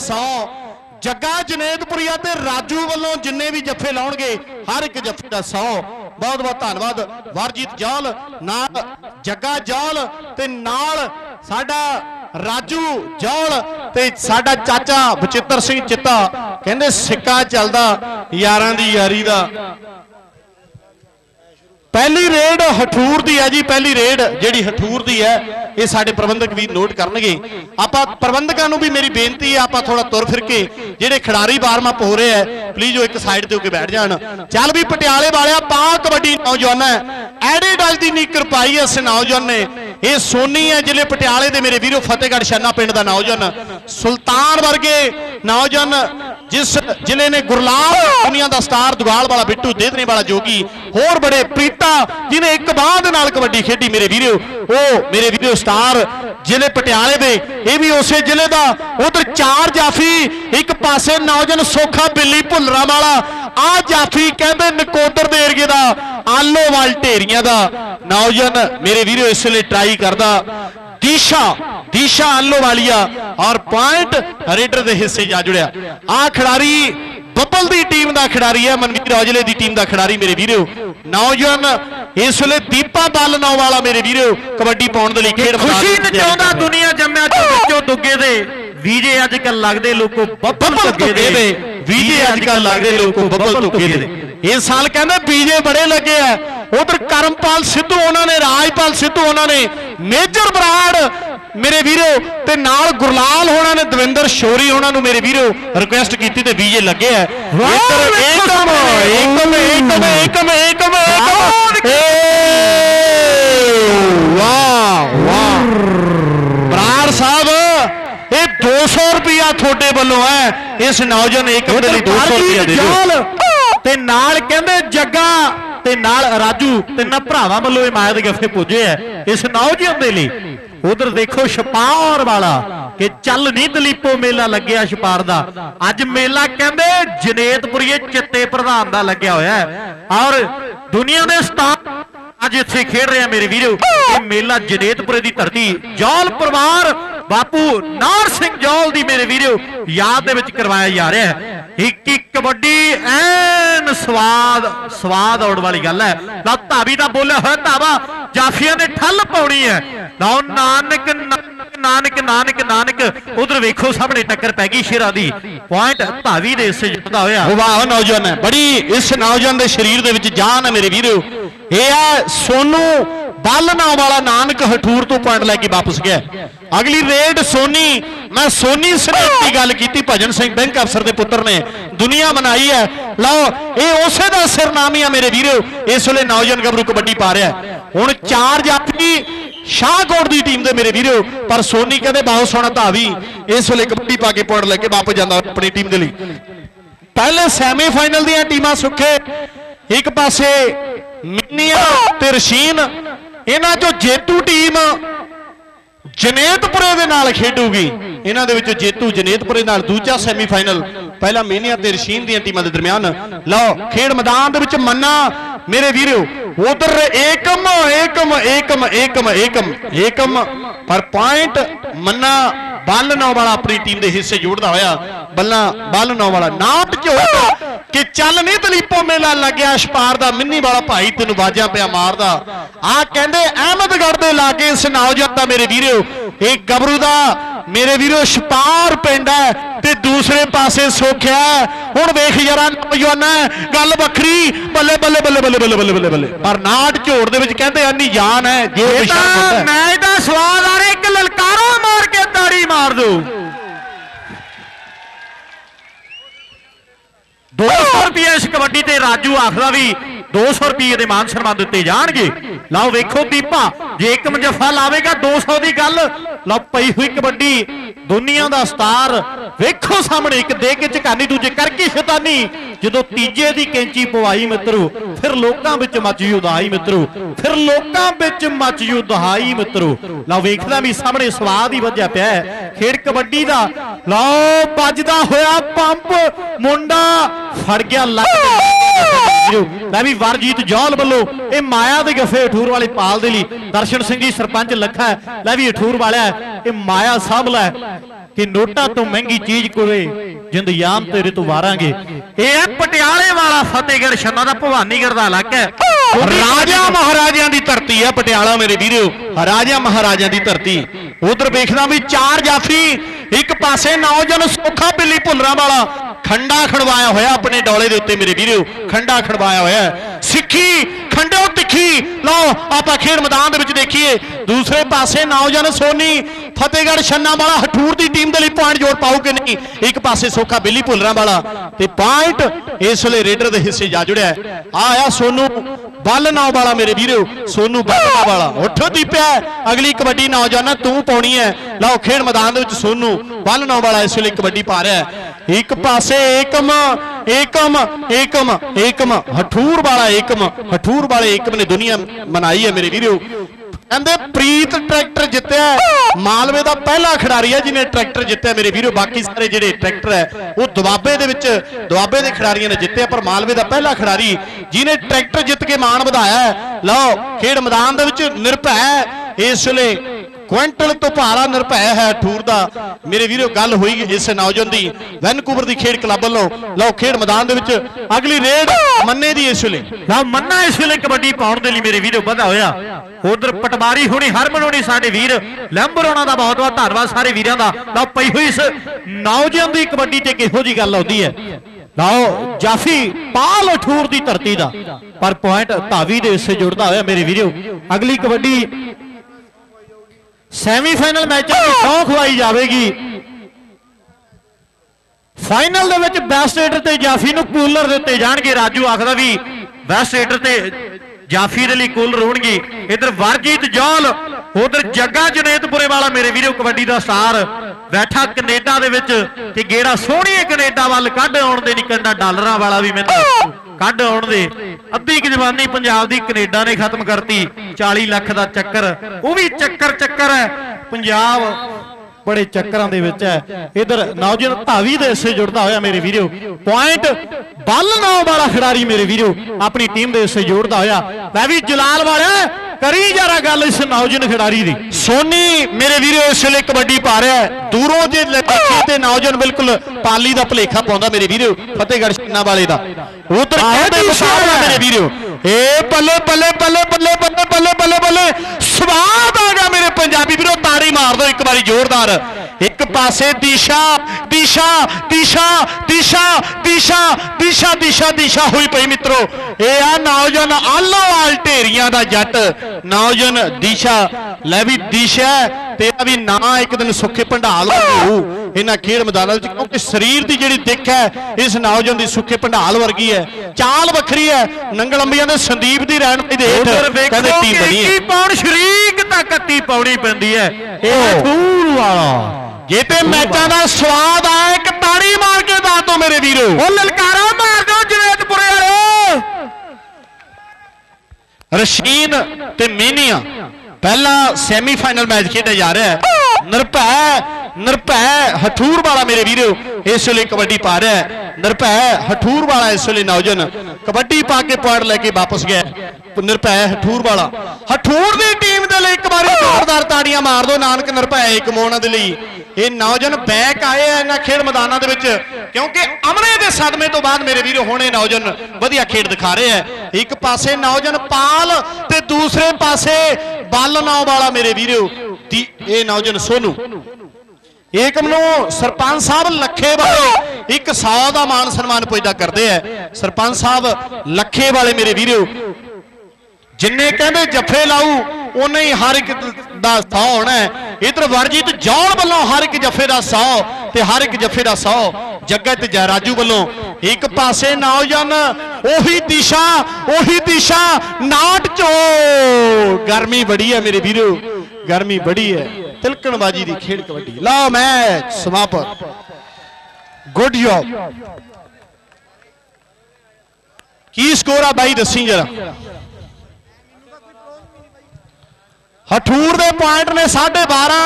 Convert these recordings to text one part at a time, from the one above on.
100 ਜੱਗਾ ਜਨੇਤਪੁਰੀਆ ਤੇ ਰਾਜੂ ਵੱਲੋਂ ਜਿੰਨੇ ਵੀ ਜੱਫੇ ਲਾਉਣਗੇ, ਹਰ ਇੱਕ ਜੱਫੇ ਦਾ 100 ਬਹੁਤ ਬਹੁਤ ਧੰਨਵਾਦ। ਵਰਜੀਤ ਜੌਲ, ਨਾਲ ਜੱਗਾ ਜੌਲ ਤੇ ਨਾਲ ਸਾਡਾ ਰਾਜੂ ਜੌਲ ਤੇ ਸਾਡਾ ਚਾਚਾ ਬਚਿੱਤਰ ਸਿੰਘ ਚਿੱਤਾ। ਕਹਿੰਦੇ ਸਿੱਕਾ ਚੱਲਦਾ ਯਾਰਾਂ ਦੀ ਯਾਰੀ ਦਾ। ਪਹਿਲੀ ਰੇਡ ਹਠੂਰ ਦੀ ਹੈ ਜੀ, ਪਹਿਲੀ ਰੇਡ ਜਿਹੜੀ ਹਠੂਰ ਦੀ ਹੈ। ਇਹ ਸਾਡੇ ਪ੍ਰਬੰਧਕ ਵੀ ਨੋਟ ਕਰਨਗੇ। ਆਪਾਂ ਪ੍ਰਬੰਧਕਾਂ ਨੂੰ ਵੀ ਮੇਰੀ ਬੇਨਤੀ ਹੈ, ਆਪਾਂ ਥੋੜਾ ਤੁਰ ਫਿਰ ਕੇ ਜਿਹੜੇ ਖਿਡਾਰੀ ਵਾਰਮ ਅਪ ਹੋ ਰਹੇ ਹੈ ਪਲੀਜ਼ ਉਹ ਇੱਕ ਸਾਈਡ ਤੇ ਹੋ ਕੇ ਬੈਠ ਜਾਣ। ਚੱਲ ਵੀ ਪਟਿਆਲੇ ਵਾਲਿਆ, ਪਾ ਕਬੱਡੀ ਨੌਜਵਾਨ ਹੈ। ਐਡੀਡਾਸ ਦੀ ਨੀਕਰ ਪਾਈ ਹੈ ਇਸ ਨੌਜਵਾਨ ਨੇ। ਇਹ ਸੋਨੀ ਹੈ ਜ਼ਿਲ੍ਹੇ ਪਟਿਆਲੇ ਦੇ ਮੇਰੇ ਵੀਰੋ ਫਤਿਹਗੜ੍ਹ ਛੰਨਾ ਪਿੰਡ ਦਾ ਨੌਜਵਾਨ। ਸੁਲਤਾਨ ਵਰਗੇ ਨੌਜਵਾਨ, ਜਿਸ ਜ਼ਿਲ੍ਹੇ ਨੇ ਗੁਰਲਾਲ ਦੁਨੀਆ ਦਾ ਸਟਾਰ ਦੁਗਾਲ ਵਾਲਾ, ਬਿੱਟੂ ਦੇਦਨੇ ਵਾਲਾ ਜੋਗੀ, ਹੋਰ ਬੜੇ ਪ੍ਰੀਤਾ ਜਿਨੇ ਇੱਕ ਬਾਹ ਦੇ ਨਾਲ ਕਬੱਡੀ ਖੇਡੀ ਮੇਰੇ ਵੀਰੋ। ਉਹ ਮੇਰੇ ਵੀਰੋ ਸਟਾਰ, ਜ਼ਿਲ੍ਹੇ ਪਟਿਆਲੇ ਦੇ, ਇਹ ਵੀ ਉਸੇ ਜ਼ਿਲ੍ਹੇ ਦਾ। ਉਧਰ ਚਾਰ ਜਾਫੀ, ਇੱਕ ਪਾਸੇ ਨੌਜਵਾਨ ਸੋਖਾ ਬਿੱਲੀ ਭੁੱਲਰਾ ਵਾਲਾ। ਆ ਜਾਫੀ ਕਹਿੰਦੇ ਨਕੋਦਰ ਦੇ ਏਰੀਏ ਦਾ ਆਲੋਵਾਲ ਢੇਰੀਆਂ ਦਾ। ਨੌਜਵਾਨ ਮੇਰੇ ਵੀਰੋ ਇਸ ਲਈ ਟਰਾਈ ਕਰਦਾ। ਦੀਸ਼ਾ ਦੀਸ਼ਾ ਆਲੋ ਵਾਲੀਆ ਔਰ ਪੁਆਇੰਟ ਰੇਡਰ ਦੇ ਹਿੱਸੇ ਜਾ ਜੁੜਿਆ। ਆ ਖਿਡਾਰੀ ਬੱਬਲ ਦੀ ਟੀਮ ਦਾ ਖਿਡਾਰੀ ਹੈ, ਮਨਵੀਰ ਔਜਲੇ ਦੀ ਟੀਮ ਦਾ ਖਿਡਾਰੀ ਮੇਰੇ ਵੀਰੋ। ਨੌਜਵਾਨ ਇਸ ਵੇਲੇ ਦੀਪਾ ਬੱਲ ਨੌ ਵਾਲਾ ਮੇਰੇ ਵੀਰੋ ਕਬੱਡੀ ਪਾਉਣ ਦੇ ਲਈ ਖੇਡ ਖੁਸ਼ੀ ਨਚਾਉਂਦਾ। ਦੁਨੀਆ ਜੰਮਿਆ ਚੋਂ ਵਿੱਚੋਂ ਦੁੱਗੇ ਦੇ। ਵੀਜੇ ਅੱਜ ਕੱਲ ਲੱਗਦੇ ਲੋਕੋ ਬੱਬਲ ਧੁੱਗੇ ਦੇ। ਵੀਜੇ ਅੱਜ ਕੱਲ ਲੱਗਦੇ ਲੋਕੋ ਬੱਬਲ ਧੁੱਗੇ ਦੇ। ਇਸ ਸਾਲ ਕਹਿੰਦੇ ਬੀਜੇ ਬੜੇ ਲੱਗੇ ਆ। ਉਧਰ ਕਰਮਪਾਲ ਸਿੱਧੂ ਉਹਨਾਂ ਨੇ ਰਾਜਪਾਲ ਸਿੱਧੂ ਉਹਨਾਂ ਨੇ ਮੇਜਰ ਬਰਾੜ ਮੇਰੇ ਵੀਰੋ ਤੇ ਨਾਲ ਗੁਰਲਾਲ ਹੋਣਾ ਨੇ ਦਵਿੰਦਰ ਸ਼ੋਰੀ ਉਹਨਾਂ ਨੂੰ ਮੇਰੇ ਵੀਰੋ ਰਿਕੁਐਸਟ ਕੀਤੀ ਤੇ ਵੀਜੇ ਲੱਗੇ ਆ। ਇੱਧਰ ਏਕਮ ਏਕਮ ਏਕਮ ਵਾਹ ਵਾਹ। ਬਰਾੜ ਸਾਹਿਬ ਇਹ 200 ਰੁਪਿਆ ਤੁਹਾਡੇ ਵੱਲੋਂ ਹੈ। ਇਸ ਨੌਜਵਾਨ ਇੱਕ ਦੇ ਲਈ 200 ਰੁਪਿਆ ਦੇ ਦਿਓ। ਤੇ ਨਾਲ ਕਹਿੰਦੇ ਜੱਗਾ ਤੇ ਨਾਲ ਰਾਜੂ ਤਿੰਨਾਂ ਭਰਾਵਾਂ ਵੱਲੋਂ ਇਹ ਮਾਇਆ ਦੇ ਗੱਫੇ ਪੁੱਜੇ ਐ ਇਸ ਨੌਜਵਾਨ ਦੇ ਲਈ। ਉਧਰ ਦੇਖੋ ਛਪਾਰ ਵਾਲਾ ਕਿ ਚੱਲ ਨਹੀਂ ਦਲੀਪੋ ਮੇਲਾ ਲੱਗਿਆ ਛਪਾਰ ਦਾ। ਅੱਜ ਮੇਲਾ ਕਹਿੰਦੇ ਜਨੇਤਪੁਰੀਏ ਚਿੱਤੇ ਪ੍ਰਧਾਨ ਦਾ ਲੱਗਿਆ ਹੋਇਆ ਔਰ ਦੁਨੀਆ ਦੇ ਸਟਾਰ ਅੱਜ ਇੱਥੇ ਖੇਡ ਰਹੇ ਆ ਮੇਰੇ ਵੀਰੋ, ਇਹ ਮੇਲਾ ਜਨੇਤਪੁਰੇ ਦੀ ਧਰਤੀ, ਜੌਲ ਪਰਿਵਾਰ, ਬਾਪੂ ਨਾਰ ਸਿੰਘ ਜੌਲ ਦੀ ਮੇਰੇ ਵੀਰੋ, ਯਾਦ ਦੇ ਵਿੱਚ ਕਰਵਾਇਆ ਜਾ ਰਿਹਾ ਹੈ। ਇੱਕ ਇੱਕ ਕਬੱਡੀ ਐਨ ਸਵਾਦ ਸਵਾਦ ਆਉਣ ਵਾਲੀ ਗੱਲ ਹੈ। ਲਓ ਧਾਵੀ ਦਾ ਬੋਲਿਆ ਹੋਇਆ ਧਾਵਾ, ਜਾਫੀਆਂ ਨੇ ਠੱਲ ਪਾਉਣੀ ਹੈ। ਨਾ ਨਾਨਕ ਨਾਨਕ ਨਾਨਕ ਨਾਨਕ ਨਾਨਕ ਉਧਰ ਵੇਖੋ ਸਾਹਮਣੇ ਟੱਕਰ ਪੈ ਗਈ ਸ਼ੇਰਾਂ ਦੀ। ਪੁਆਇੰਟ ਧਾਵੀ ਦੇ ਹਿੱਸੇ ਜਿੱਤਦਾ ਹੋਇਆ। ਵਾਹ ਨੌਜਵਾਨ ਹੈ। ਬੜੀ ਇਸ ਨੌਜਵਾਨ ਦੇ ਸਰੀਰ ਦੇ ਵਿੱਚ ਜਾਨ ਹੈ ਮੇਰੇ ਵੀਰੋ। ਇਹ ਹੈ ਸੋਨੂ ਬੱਲ ਨਾਂ ਵਾਲਾ ਨਾਨਕ ਹਠੂਰ ਤੋਂ ਪੁਆਇੰਟ ਲੈ ਕੇ ਵਾਪਸ ਗਿਆ। ਅਗਲੀ ਰੇਡ ਸੋਨੀ, ਮੈਂ ਸੋਨੀ ਸਮੇਤ ਦੀ ਗੱਲ ਕੀਤੀ, ਭਜਨ ਸਿੰਘ ਬੈਂਕ ਅਫਸਰ ਦੇ ਪੁੱਤਰ ਨੇ। ਦੁਨੀਆ ਮਨਾਈ ਹੈ। ਲਓ, ਇਹ ਉਸੇ ਦਾ ਸਿਰਨਾਮੀ ਆ ਮੇਰੇ ਵੀਰੋ। ਇਸ ਵੇਲੇ ਨੌਜਵਾਨ ਗੱਭਰੂ ਕਬੱਡੀ ਪਾ ਰਿਹਾ। ਹੁਣ ਚਾਰ ਜਾਫੀ ਸ਼ਾਹਕੋਟ ਦੀ ਟੀਮ ਦੇ ਮੇਰੇ ਵੀਰੋ, ਪਰ ਸੋਨੀ ਕਹਿੰਦੇ ਬਹੁਤ ਸੋਹਣਾ ਧਾਵੀ, ਇਸ ਵੇਲੇ ਕਬੱਡੀ ਪਾ ਕੇ ਪੁਆਇੰਟ ਲੈ ਕੇ ਵਾਪਸ ਜਾਂਦਾ ਆਪਣੀ ਟੀਮ ਦੇ ਲਈ। ਪਹਿਲੇ ਸੈਮੀਫਾਈਨਲ ਦੀਆਂ ਟੀਮਾਂ ਸੁੱਖੇ, ਇੱਕ ਪਾਸੇ ਮਿੰਨੀਆਂ ਤੇ ਰਸ਼ੀਨ, ਇਹਨਾਂ ਚੋਂ ਜੇਤੂ ਟੀਮ ਜਨੇਤਪੁਰੇ ਦੇ ਨਾਲ ਖੇਡੂਗੀ। ਇਹਨਾਂ ਦੇ ਵਿੱਚੋਂ ਜੇਤੂ ਜਨੇਤਪੁਰੇ ਨਾਲ ਦੂਜਾ ਸੈਮੀਫਾਈਨਲ ਪਹਿਲਾ ਮੇਨੀਆ ਤੇ ਰਸ਼ੀਨ ਦੀਆਂ ਟੀਮਾਂ ਦੇ ਦਰਮਿਆਨ। ਲਓ, ਖੇਡ ਮੈਦਾਨ ਦੇ ਵਿੱਚ ਮੰਨਾ ਮੇਰੇ ਵੀਰੋ, ਉਧਰ ਏਕਮ ਏਕਮ ਏਕਮ ਏਕਮ ਏਕਮ ਏਕਮ। ਪਰ ਪੁਆਇੰਟ ਮੰਨਾ ਬੱਲ ਨੌ ਵਾਲਾ ਆਪਣੀ ਟੀਮ ਦੇ ਹਿੱਸੇ ਜੋੜਦਾ ਹੋਇਆ। ਬੱਲਾ ਬੱਲ ਨੌ ਵਾਲਾ ਨਾਟ ਝੋਟ ਕਿ ਚੱਲ ਨਹੀਂ ਦਲੀਪੋ ਮੇਲਾ ਲੱਗਿਆ, ਛਪਾਰ ਦਾ ਮਿੰਨੀ ਵਾਲਾ ਭਾਈ ਤੈਨੂੰ ਬਾਜਾਂ ਪਿਆ ਮਾਰਦਾ। ਆ ਕਹਿੰਦੇ ਅਹਿਮਦਗੜ੍ਹ ਦੇ ਲਾਗੇ ਇਸ ਨੌਜਵਾਨ ਦਾ ਮੇਰੇ ਵੀਰੋ, ਇਹ ਗਬਰੂ ਦਾ ਮੇਰੇ ਵੀਰੋ ਛਪਾਰ ਪਿੰਡ ਹੈ ਤੇ ਦੂਸਰੇ ਪਾਸੇ ਸੋਖਿਆ। ਹੁਣ ਵੇਖ ਯਾਰਾ ਨੌਜਵਾਨ ਗੱਲ ਵੱਖਰੀ ਬੱਲੇ ਬੱਲੇ ਬੱਲੇ ਬੱਲੇ ਬੱਲੇ ਬੱਲੇ ਬੱਲੇ ਬੱਲੇ ਪਰ ਨਾਟ ਝੋੜ ਦੇ ਵਿੱਚ ਕਹਿੰਦੇ ਅੰਨੀ ਜਾਨ ਹੈ ਜੋ ਹੈ। ਮੈਚ ਦਾ ਸਵਾਦ ਆ ਰਿਹਾ ਇੱਕ ਲਲਕਾਰਾ ਮਾਰ ਕੇ ਤਾੜੀ ਮਾਰ ਦੋ 200 ਰੁਪਏ ਇਸ ਕਬੱਡੀ ਤੇ ਰਾਜੂ ਆਖਦਾ ਵੀ 200 ਰੁਪਏ ਦੇ ਮਾਨ ਸਨਮਾਨ ਦਿੱਤੇ ਜਾਣਗੇ। ਲਓ ਵੇਖੋ ਦੀਪਾ ਜੇ ਇੱਕ ਮੁਜੱਫਾ ਲਾਵੇਗਾ 200 ਦੀ ਗੱਲ, ਲਓ ਪਈ ਹੋਈ ਕਬੱਡੀ, ਦੁਨੀਆ ਦਾ ਸਟਾਰ, ਵੇਖੋ ਸਾਹਮਣੇ ਇੱਕ ਦੇ ਕੇ ਝਕਾਨੀ, ਦੂਜੇ ਕਰਕੇ ਸ਼ੈਤਾਨੀ, ਜਦੋਂ ਤੀਜੇ ਦੀ ਕੈਂਚੀ ਪਵਾਈ ਮਿੱਤਰੋ, ਫਿਰ ਲੋਕਾਂ ਵਿੱਚ ਮਚ ਜੂ ਉਦਾਈ ਮਿੱਤਰੋ, ਫਿਰ ਲੋਕਾਂ ਵਿੱਚ ਮਚ ਜੂ ਮਿੱਤਰੋ। ਲਓ ਵੇਖਦਾ ਵੀ ਸਾਹਮਣੇ ਸਵਾਦ ਹੀ ਵੱਜਿਆ ਪਿਆ ਹੈ। ਖੇਡ ਕਬੱਡੀ ਦਾ, ਲਓ ਵੱਜਦਾ ਹੋਇਆ ਪੰਪ, ਮੁੰਡਾ ਫੜ ਗਿਆ ਲੱਕ ਲੈ ਵੀ ਵਰਜੀਤ ਜੌਲ ਵੱਲੋਂ ਇਹ ਮਾਇਆ ਦੇ ਗਫੇ ਅਠੂਰ ਵਾਲੇ ਪਾਲ ਦੇ ਲਈ ਦਰਸ਼ਨ ਸਿੰਘ ਜੀ ਸਰਪੰਚ ਲੱਖਾ ਲੈ ਵੀ ਅਠੂਰ ਵਾਲਿਆ ਇਹ ਮਾਇਆ ਸਾਂਭਲਾ ਹੈ ਕਿ ਨੋਟਾਂ ਤੋਂ ਮਹਿੰਗੀ ਚੀਜ਼ ਕੋਲੇ ਜਿੰਦ ਤੇਰੇ ਤੋਂ ਵਾਰਾਂਗੇ। ਇਹ ਹੈ ਪਟਿਆਲੇ ਵਾਲਾ ਫਤਿਹਗੜ੍ਹ ਛੰਨਾ ਦਾ ਭਵਾਨੀਗੜ੍ਹ ਦਾ ਇਲਾਕਾ ਹੈ। ਰਾਜਾ ਮਹਾਰਾਜਿਆਂ ਦੀ ਧਰਤੀ ਹੈ ਪਟਿਆਲਾ ਮੇਰੇ ਵੀਰੋ, ਰਾਜਾ ਮਹਾਰਾਜਿਆਂ ਦੀ ਧਰਤੀ। ਉਧਰ ਵੇਖਦਾ ਵੀ ਚਾਰ ਜਾਫੀ, ਇੱਕ ਪਾਸੇ ਨੌਜਵਾਨ ਸੁੱਖਾ ਬਿੱਲੀ ਭੁੱਲਰਾਂ ਵਾਲਾ ਖੰਡਾ ਖੜਵਾਇਆ ਹੋਇਆ ਆਪਣੇ ਡੋਲੇ ਦੇ ਉੱਤੇ ਮੇਰੇ ਵੀਰੋ, ਖੰਡਾ ਖੜਵਾਇਆ ਹੋਇਆ ਸਿੱਖੀ ਖੰਡੋ ਤਿੱਖੀ। ਲਓ, ਆਪਾਂ ਖੇਡ ਮੈਦਾਨ ਦੇ ਵਿੱਚ ਦੇਖੀਏ। ਦੂਸਰੇ ਪਾਸੇ ਨੌਜਵਾਨ ਸੋਨੀ, ਫਤਿਹਗੜ੍ਹ ਛੰਨਾ ਵਾਲਾ ਹਠੂਰ ਦੀ ਟੀਮ ਦੇ ਲਈ ਪੁਆਇੰਟ ਜੋੜ ਪਾਉ ਕਿ ਨਹੀਂ? ਇੱਕ ਪਾਸੇ ਸੋਖਾ ਬਿੱਲੀ ਭੁੱਲਰਾਂ ਵਾਲਾ ਤੇ ਪੁਆਇੰਟ ਇਸ ਵੇਲੇ ਰੇਡਰ ਦੇ ਹਿੱਸੇ ਜਾ ਜੁੜਿਆ ਹੈ। ਆ ਆਇਆ ਸੋਨੂ, ਬੱਲ ਨਾw ਵਾਲਾ ਮੇਰੇ ਵੀਰੋ, ਸੋਨੂ ਬੱਲ ਵਾਲਾ ਉੱਠ ਦੀਪਿਆ ਅਗਲੀ ਕਬੱਡੀ ਨੌਜਵਾਨਾਂ, ਤੂੰ ਪਾਉਣੀ ਹੈ। ਲਓ, ਖੇਡ ਮੈਦਾਨ ਦੇ ਵਿੱਚ ਸੋਨੂ ਬੱਲ ਨਾw ਵਾਲਾ ਇਸ ਵੇਲੇ ਕਬੱਡੀ ਪਾ ਰਿਹਾ ਹੈ। ਇੱਕ ਪਾਸੇ ਏਕਮ ਏਕਮ ਏਕਮ ਏਕਮ। ਹਠੂਰ ਵਾਲਾ ਏਕਮ, ਹਠੂਰ ਵਾਲੇ ਏਕਮ ਨੇ ਦੁਨੀਆ ਮਨਾਈ ਹੈ ਮੇਰੇ ਵੀਰੋ। ਕਹਿੰਦੇ ਪ੍ਰੀਤ ਟਰੈਕਟਰ ਜਿੱਤਿਆ ਮਾਲਵੇ ਦਾ ਪਹਿਲਾ ਖਿਡਾਰੀ ਹੈ ਜਿਹਨੇ ਟਰੈਕਟਰ ਜਿੱਤਿਆ ਮੇਰੇ ਵੀਰੋ। ਬਾਕੀ ਸਾਰੇ ਜਿਹੜੇ ਟਰੈਕਟਰ ਹੈ, ਉਹ ਦੁਆਬੇ ਦੇ ਵਿੱਚ, ਦੁਆਬੇ ਦੇ ਖਿਡਾਰੀਆਂ ਨੇ ਜਿੱਤਿਆ, ਪਰ ਮਾਲਵੇ ਦਾ ਪਹਿਲਾ ਖਿਡਾਰੀ ਜਿਹਨੇ ਟਰੈਕਟਰ ਜਿੱਤ ਕੇ ਮਾਣ ਵਧਾਇਆ ਲਓ, ਖੇਡ ਮੈਦਾਨ ਦੇ ਵਿੱਚ ਨਿਰਭੈ ਇਸ ਵੇਲੇ ਕੁਇੰਟਲ ਤੋਂ ਭਾਰਾ ਨਿਰਭੈ ਹੈ ਠੂਰ ਦਾ। ਮੇਰੇ ਵੀਰੋ, ਗੱਲ ਹੋਈ ਇਸ ਨੌਜਵਾਨ ਦੀ, ਵੈਨਕੂਵਰ ਦੀ ਖੇਡ ਕਲੱਬ ਵੱਲੋਂ। ਲਓ, ਖੇਡ ਮੈਦਾਨ ਦੇ ਵਿੱਚ ਅਗਲੀ ਰੇਡ ਮੰਨੇ ਦੀ ਇਸ ਵੇਲੇ। ਨਾ ਮੰਨਾ ਇਸ ਵੇਲੇ ਕਬੱਡੀ ਪਾਉਣ ਦੇ ਲਈ ਮੇਰੇ ਵੀਰੋ, ਵਧਾ ਹੋਇਆ। ਉਧਰ ਪਟਵਾਰੀ ਹੋਣੀ, ਹਰਮਨ ਹੋਣੀ, ਸਾਡੇ ਵੀਰ। ਲੈਂਬਰ ਹੋਣਾ ਦਾ ਬਹੁਤ ਬਹੁਤ ਧੰਨਵਾਦ ਸਾਰੇ ਵੀਰਾਂ ਦਾ। ਲਓ, ਪਈ ਹੋਈ ਇਸ ਨੌਜਵਾਨ ਦੀ ਕਬੱਡੀ ਤੇ ਕਿਹੋ ਜੀ ਗੱਲ ਆਉਂਦੀ ਹੈ। ਲਓ, ਜਾਫੀ ਪਾਲ ਠੂਰ ਦੀ ਧਰਤੀ ਦਾ। ਪਰ ਪੁਆਇੰਟ ਧਾਵੀ ਦੇ ਹਿੱਸੇ ਜੁੜਦਾ ਹੋਇਆ ਮੇਰੇ ਵੀਰੋ। ਅਗਲੀ ਕਬੱਡੀ ਸੈਮੀਫਾਈਨਲ ਮੈਚਾਂ ਦੀ ਸੌਂ ਖਵਾਈ ਜਾਵੇਗੀ। ਫਾਈਨਲ ਦੇ ਵਿੱਚ ਬੈਸਟ ਰੇਡਰ ਤੇ ਜਾਫੀ ਨੂੰ ਕੂਲਰ ਦਿੱਤੇ ਜਾਣਗੇ। ਰਾਜੂ ਆਖਦਾ ਵੀ ਬੈਸਟ ਰੇਡਰ ਤੇ ਜਾਫੀ ਦੇ ਲਈ ਕੂਲਰ ਹੋਣਗੇ। ਇਧਰ ਵਰਜੀਤ ਜੌਲ, ਉਧਰ ਜੱਗਾ ਜਨੇਤਪੁਰੇ ਵਾਲਾ ਮੇਰੇ ਵੀਰੋ, ਕਬੱਡੀ ਦਾ ਸਟਾਰ ਬੈਠਾ ਕੈਨੇਡਾ ਦੇ ਵਿੱਚ ਤੇ ਗੇੜਾ ਸੋਹਣੀ ਕੈਨੇਡਾ ਵੱਲ, ਕੱਢ ਆਉਣ ਦੇ ਨਹੀਂ ਡਾਲਰਾਂ ਵਾਲਾ ਵੀ ਮੈਨੂੰ। ਕੱਢ ਆਉਣ ਦੇ। ਅੱਧੀ ਕੁ ਜਵਾਨੀ ਪੰਜਾਬ ਦੀ ਕੈਨੇਡਾ ਨੇ ਖਤਮ ਕਰਤੀ। 40 ਲੱਖ ਦਾ ਚੱਕਰ। ਉਹ ਵੀ ਚੱਕਰ ਚੱਕਰ ਹੈ। ਪੰਜਾਬ ਬੜੇ ਚੱਕਰਾਂ ਦੇ ਵਿੱਚ ਹੈ। ਇਧਰ ਨੌਜਵਾਨ ਧਾਵੀ ਦੇ ਹਿੱਸੇ ਜੁੜਦਾ ਹੋਇਆ ਮੇਰੇ ਵੀਰੋ। ਪੁਆਇੰਟ ਬੱਲ ਨਾਮ ਵਾਲਾ ਖਿਡਾਰੀ ਮੇਰੇ ਵੀਰੋ। ਆਪਣੀ ਟੀਮ ਦੇ ਹਿੱਸੇ ਜੋੜਦਾ ਹੋਇਆ। ਮੈਂ ਵੀ ਜਲਾਲ ਵਾਲਿਆ ਕਰੀ ਜਰਾ ਗੱਲ ਇਸ ਨੌਜਵਾਨ ਖਿਡਾਰੀ ਦੀ। ਸੋਨੀ ਮੇਰੇ ਵੀਰੋ ਇਸ ਵੇਲੇ ਕਬੱਡੀ ਪਾ ਰਿਹਾ ਦੂਰੋਂ ਜੇ ਦੇਖੇ ਤੇ ਨੌਜਵਾਨ ਬਿਲਕੁਲ ਪਾਲੀ ਦਾ ਭਲੇਖਾ ਪਾਉਂਦਾ ਮੇਰੇ ਵੀਰੋ। ਫਤਿਹਗੜ੍ਹ ਛੰਨਾ ਵਾਲੇ ਦਾ। ਉਧਰ ਕਹਿੰਦੇ ਮੁਕਾਬਲਾ ਮੇਰੇ ਵੀਰੋ। ਏ ਬੱਲੇ ਬੱਲੇ ਬੱਲੇ ਬੱਲੇ ਬੱਲੇ ਬੱਲੇ ਬੱਲੇ ਬੱਲੇ। ਸਵਾਦ ਆ ਗਿਆ ਮੇਰੇ ਪੰਜਾਬੀ ਵੀਰੋ, ਤਾੜੀ ਮਾਰ ਦਿਓ, ਇੱਕ ਵਾਰੀ ਜ਼ੋਰਦਾਰ। ਇੱਕ ਪਾਸੇ ਦਿਸ਼ਾ ਦਿਸ਼ਾ ਦਿਸ਼ਾ ਦਿਸ਼ਾ ਦਿਸ਼ਾ ਦਿਸ਼ਾ ਦਿਸ਼ਾ ਦਿਸ਼ਾ ਹੋਈ ਪਈ ਮਿੱਤਰੋ। ਇਹ ਆ ਨੌਜਵਾਨ ਆਲੋਵਾਲ ਢੇਰੀਆਂ ਦਾ ਜੱਟ। ਨੌਜਵਾਨ ਦਿਸ਼ਾ ਲੈ ਵੀ ਦਿਸ਼ਾ ਤੇ ਆ ਵੀ ਨਾ ਇੱਕ ਦਿਨ ਸੁੱਖੇ ਭੰਡਾਲ ਹੋਊ। ਇਹਨਾਂ ਖੇਡ ਮੈਦਾਨਾਂ ਵਿੱਚ ਕਿਉਂਕਿ ਸਰੀਰ ਦੀ ਜਿਹੜੀ ਦਿੱਖ ਹੈ ਇਸ ਨੌਜਵਾਨ ਦੀ ਸੁੱਖੇ ਭੰਡਾਲ ਵਰਗੀ ਹੈ। ਚਾਲ ਵੱਖਰੀ ਹੈ ਨੰਗਲ ਅੰਬੀਆਂ ਦੇ ਸੰਦੀਪ ਦੀ ਰਹਿਨੁਮਾਈ ਦੇ ਹੇਠ ਕਹਿੰਦੇ ਟੀਮ ਕਿ ਬਣੀ ਹੈ। 21 ਪੌਣ ਸ਼ਰੀਕ ਤਾਂ 31 ਪਾਉਣੀ ਪੈਂਦੀ ਹੈ। ਇਹ ਠੂਰ ਵਾਲਾ। ਜੇ ਤੇ ਮੈਚਾਂ ਦਾ ਸਵਾਦ ਆਇਆ ਇੱਕ ਤਾੜੀ ਮਾਰ ਕੇ ਦੱਸ ਦੋ ਮੇਰੇ ਵੀਰੋ। ਉਹ ਲਲਕਾਰਾ ਮਾਰ ਦਿਓ ਜਨੇਤਪੁਰੇ ਵਾਲੇ। ਰਸ਼ੀਨ ਤੇ ਮੀਨੀਆ। ਪਹਿਲਾ ਸੈਮੀਫਾਈਨਲ ਮੈਚ ਖੇਡਿਆ ਜਾ ਰਿਹਾ ਹੈ। ਨਿਰਭੈ ਨਿਰਭੈ ਹਠੂਰ ਵਾਲਾ ਮੇਰੇ ਵੀਰੋ ਇਸ ਵੇਲੇ ਕਬੱਡੀ ਪਾ ਰਿਹਾ ਹੈ। ਨਿਰਭੈ ਹਠੂਰ ਵਾਲਾ ਇਸ ਵੇਲੇ ਨੌਜਵਾਨ। ਕਬੱਡੀ ਪਾ ਕੇ ਪੁਆਇੰਟ ਲੈ ਕੇ ਵਾਪਸ ਗਿਆ। ਨਿਰਭੈ ਹਠੂਰ ਵਾਲਾ ਹਠੂਰ ਦੀ ਟੀਮ ਦੇ ਲਈ ਇੱਕ ਵਾਰੀ ਜ਼ੋਰਦਾਰ ਤਾੜੀਆਂ ਮਾਰ ਦਿਓ ਨਾਨਕ ਨਿਰਭੈ ਇੱਕ ਮੋਣਾ ਦੇ ਲਈ। ਇਹ ਨੌਜਵਾਨ ਬੈਕ ਆਏ ਆ ਇਹਨਾਂ ਖੇਡ ਮੈਦਾਨਾਂ ਦੇ ਵਿੱਚ, ਕਿਉਂਕਿ ਅਮਰੇ ਦੇ ਸਦਮੇ ਤੋਂ ਬਾਅਦ ਮੇਰੇ ਵੀਰੋ, ਹੁਣ ਇਹ ਨੌਜਵਾਨ ਵਧੀਆ ਖੇਡ ਦਿਖਾ ਰਹੇ ਆ। ਇੱਕ ਪਾਸੇ ਨੌਜਵਾਨ ਪਾਲ ਤੇ ਦੂਸਰੇ ਪਾਸੇ ਬੱਲ ਨਾਮ ਵਾਲਾ ਮੇਰੇ ਵੀਰੋ ਦੀ ਇਹ ਨੌਜਵਾਨ ਸੋਨੂ। ਏਕਮ ਨੂੰ ਸਰਪੰਚ ਸਾਹਿਬ ਲੱਖੇ ਵਾਲੇ ਇੱਕ 100 ਦਾ ਮਾਨ ਸਨਮਾਨ ਪੁੱਜਦਾ ਕਰਦੇ ਆ। ਸਰਪੰਚ ਸਾਹਿਬ ਲੱਖੇ ਵਾਲੇ ਮੇਰੇ ਵੀਰੋ, ਜਿੰਨੇ ਕਹਿੰਦੇ ਜੱਫੇ ਲਾਊ ਉਹਨੇ ਹੀ ਹਰ ਇੱਕ ਦਾ 100 ਹੋਣਾ ਇਧਰ ਵਰਜੀਤ ਜੌਲ ਵੱਲੋਂ ਹਰ ਇੱਕ ਜੱਫੇ ਦਾ 100 ਤੇ ਹਰ ਇੱਕ ਜੱਫੇ ਦਾ 100 ਜੱਗਾ ਜੈਰਾਜੂ ਵੱਲੋਂ ਇੱਕ ਪਾਸੇ ਨੌਜਵਾਨ, ਉਹੀ ਦਿਸ਼ਾ ਉਹੀ ਦਿਸ਼ਾ, ਨਾਟ ਚੋ ਗਰਮੀ ਬੜੀ ਹੈ ਮੇਰੇ ਵੀਰੋ, ਗਰਮੀ ਬੜੀ ਹੈ। ਤਿਲਕਣਬਾਜੀ ਦੀ ਖੇਡ ਕਬੱਡੀ। ਲਓ ਮੈਚ ਸਮਾਪਤ। ਗੁੱਡ ਜੌਬ ਕੀ ਸਕੋਰ ਆ ਬਾਈ, ਦੱਸੀ ਜਰਾ। ਹਠੂਰ ਦੇ ਪੁਆਇੰਟ ਨੇ 12.5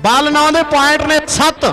ਬਾਲਨਾ ਦੇ ਪੁਆਇੰਟ ਨੇ 7